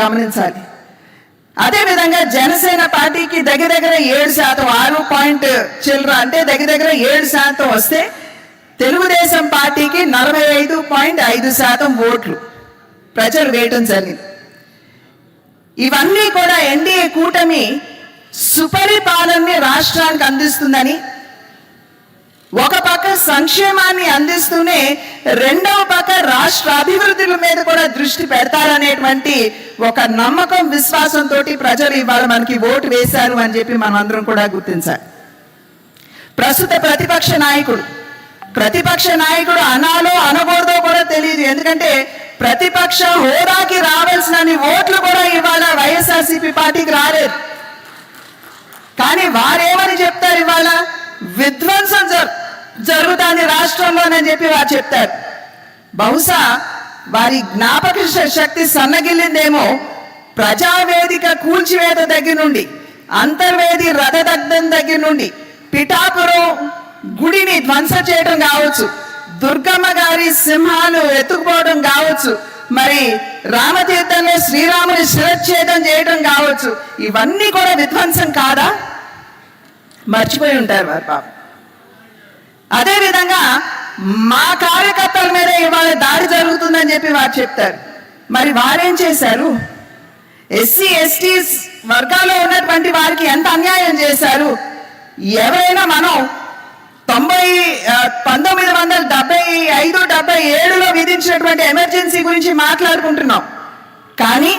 గమనించాలి. అదేవిధంగా జనసేన పార్టీకి దగ్గర దగ్గర ఏడు శాతం ఆరు పాయింట్ చిల్లర అంటే దగ్గర దగ్గర ఏడు శాతం వస్తే తెలుగుదేశం పార్టీకి నలభై ఐదు పాయింట్ ఐదు శాతం ఓట్లు. ప్రజలు వేయటం జరిగింది. ఇవన్నీ కూడా ఎన్డీఏ కూటమి సుపరిపాలనని రాష్ట్రానికి అందిస్తుందని ఒక పక్క సంక్షేమాన్ని అందిస్తూనే రెండవ పక్క రాష్ట్ర అభివృద్ధుల మీద కూడా దృష్టి పెడతారనేటువంటి ఒక నమ్మకం విశ్వాసంతో ప్రజలు ఇవాళ మనకి ఓటు వేశారు అని చెప్పి మనందరం కూడా గుర్తించాలి. ప్రస్తుత ప్రతిపక్ష నాయకుడు ప్రతిపక్ష నాయకుడు అనాలో అనకూడదో కూడా తెలియదు. ఎందుకంటే ప్రతిపక్ష హోదాకి రావాల్సిన ఓట్లు కూడా ఇవాళ వైఎస్ఆర్సీపీ పార్టీకి రాలేదు. కానీ వారేమని చెప్తారు ఇవాళ? విధ్వంస జరుగుతుంది రాష్ట్రంలోనని చెప్పి వారు చెప్తారు. బహుశా వారి జ్ఞాపక శక్తి సన్నగిల్లిందేమో ప్రజావేదిక కూల్చివేత దగ్గర నుండి అంతర్వేది రథదగ్ధం దగ్గర నుండి పిఠాపురం గుడిని ధ్వంస చేయడం కావచ్చు దుర్గమ్మ గారి సింహాలు ఎత్తుకుపోవడం కావచ్చు మరి రామతీర్థంలో శ్రీరాముని శిరచ్ఛేదం చేయడం కావచ్చు ఇవన్నీ కూడా విధ్వంసం కాదా? మర్చిపోయి ఉంటారు వారు పాపం. అదేవిధంగా మా కార్యకర్తల మీద ఇవాళ దాడి జరుగుతుందని చెప్పి వారు చెప్తారు. మరి వారేం చేశారు? ఎస్సీ ఎస్టీ వర్గాల్లో ఉన్నటువంటి వారికి ఎంత అన్యాయం చేశారు? ఎవరైనా మనం తొంభై పంతొమ్మిది వందల డెబ్బై ఐదు డెబ్బై ఏడులో విధించినటువంటి ఎమర్జెన్సీ గురించి మాట్లాడుకుంటున్నాం. కానీ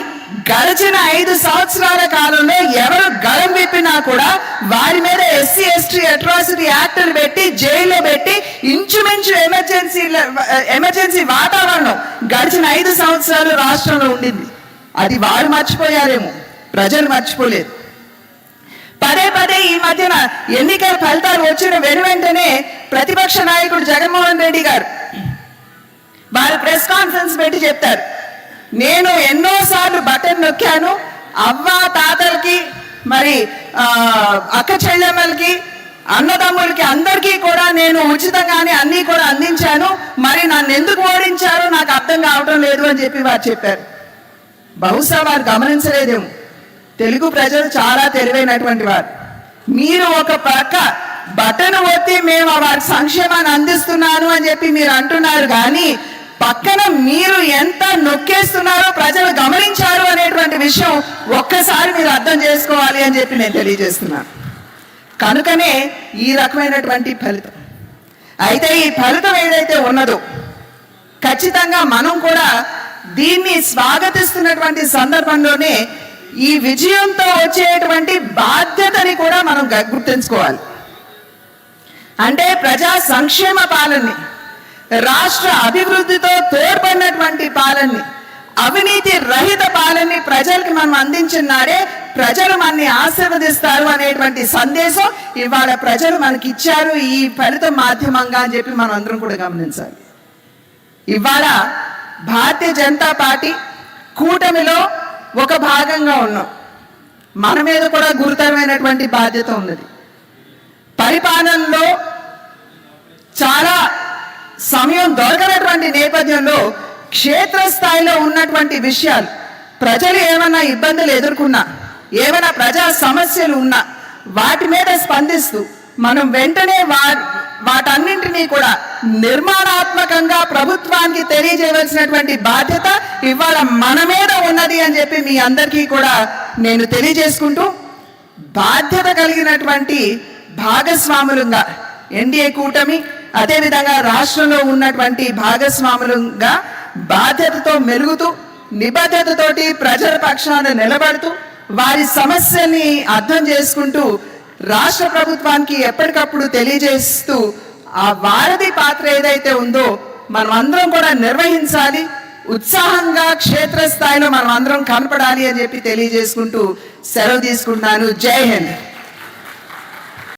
గడిచిన ఐదు సంవత్సరాల కాలంలో ఎవరు గళం విప్పినా కూడా వారి మీద ఎస్సీ ఎస్టీ అట్రాసిటీ యాక్టులు ఎమర్జెన్సీ ఎమర్జెన్సీ వాతావరణం గడిచిన ఐదు సంవత్సరాలు రాష్ట్రంలో ఉండింది. అది వారు మర్చిపోయారేమో. ప్రజలు మర్చిపోలేదు. పదే పదే ఈ మధ్యన ఎన్నికల ఫలితాలు వచ్చిన వెను వెంటనే ప్రతిపక్ష నాయకుడు జగన్మోహన్ రెడ్డి గారు వారు ప్రెస్ కాన్ఫరెన్స్ పెట్టి చెప్తారు. నేను ఎన్నోసార్లు బటన్ నొక్కాను అవ్వ తాతలకి మరి ఆ, అక్క చెల్లెమ్మలకి అన్నదమ్ములకి అందరికీ కూడా నేను ఉచితంగానే అన్నీ కూడా అందించాను. మరి నన్ను ఎందుకు ఓడించారో నాకు అర్థం కావడం లేదు అని చెప్పి వారు చెప్పారు. బహుశా వారు గమనించలేదేమో. తెలుగు ప్రజలు చాలా తెలివైనటువంటి వారు. మీరు ఒక పక్క బటన్ ఒత్తి మేము వారి సంక్షేమాన్ని అందిస్తున్నాను అని చెప్పి మీరు అంటున్నారు కానీ పక్కన మీరు ఎంత నొక్కేస్తున్నారో ప్రజలు గమనించారు అనేటువంటి విషయం ఒక్కసారి మీరు అర్థం చేసుకోవాలి అని చెప్పి నేను తెలియజేస్తున్నాను. కనుకనే ఈ రకమైనటువంటి ఫలితం. అయితే ఈ ఫలితం ఏదైతే ఉన్నదో ఖచ్చితంగా మనం కూడా దీన్ని స్వాగతిస్తున్నటువంటి సందర్భంలోనే ఈ విజయంతో వచ్చేటువంటి బాధ్యతని కూడా మనం గుర్తుంచుకోవాలి. అంటే ప్రజా సంక్షేమ పాలనని రాష్ట్ర అభివృద్ధితో తోడ్పడినటువంటి పాలనని అవినీతి రహిత పాలనని ప్రజలకు మనం అందించినారే ప్రజలు మనని ఆశీర్వదిస్తారు అనేటువంటి సందేశం ఇవాళ ప్రజలు మనకి ఇచ్చారు ఈ ఫలితం మాధ్యమంగా అని చెప్పి మనం అందరం కూడా గమనించాలి. ఇవాళ భారతీయ జనతా పార్టీ కూటమిలో ఒక భాగంగా ఉన్నాం. మన మీద కూడా గురుతరమైనటువంటి బాధ్యత ఉన్నది. పరిపాలనలో చాలా సమయం దొరకనటువంటి నేపథ్యంలో క్షేత్రస్థాయిలో ఉన్నటువంటి విషయాలు ప్రజలు ఏమైనా ఇబ్బందులు ఎదుర్కొన్నా ఏమైనా ప్రజా సమస్యలు ఉన్నా వాటి మీద స్పందిస్తూ మనం వెంటనే వా వాటన్నింటినీ కూడా నిర్మాణాత్మకంగా ప్రభుత్వానికి తెలియజేయవలసినటువంటి బాధ్యత ఇవాళ మన మీద ఉన్నది అని చెప్పి మీ అందరికీ కూడా నేను తెలియజేసుకుంటూ బాధ్యత కలిగినటువంటి భాగస్వాములుగా ఎన్డీఏ కూటమి అదేవిధంగా రాష్ట్రంలో ఉన్నటువంటి భాగస్వాములుగా బాధ్యతతో మెరుగుతూ నిబద్ధతతోటి ప్రజల పక్షాన నిలబడుతూ వారి సమస్యని అర్థం చేసుకుంటూ రాష్ట్ర ప్రభుత్వానికి ఎప్పటికప్పుడు తెలియజేస్తూ ఆ వారధి పాత్ర ఏదైతే ఉందో మనం అందరం కూడా నిర్వహించాలి. ఉత్సాహంగా క్షేత్రస్థాయిలో మనం అందరం కనపడాలి అని చెప్పి తెలియజేసుకుంటూ సెలవు తీసుకుంటున్నాను. జై హింద్.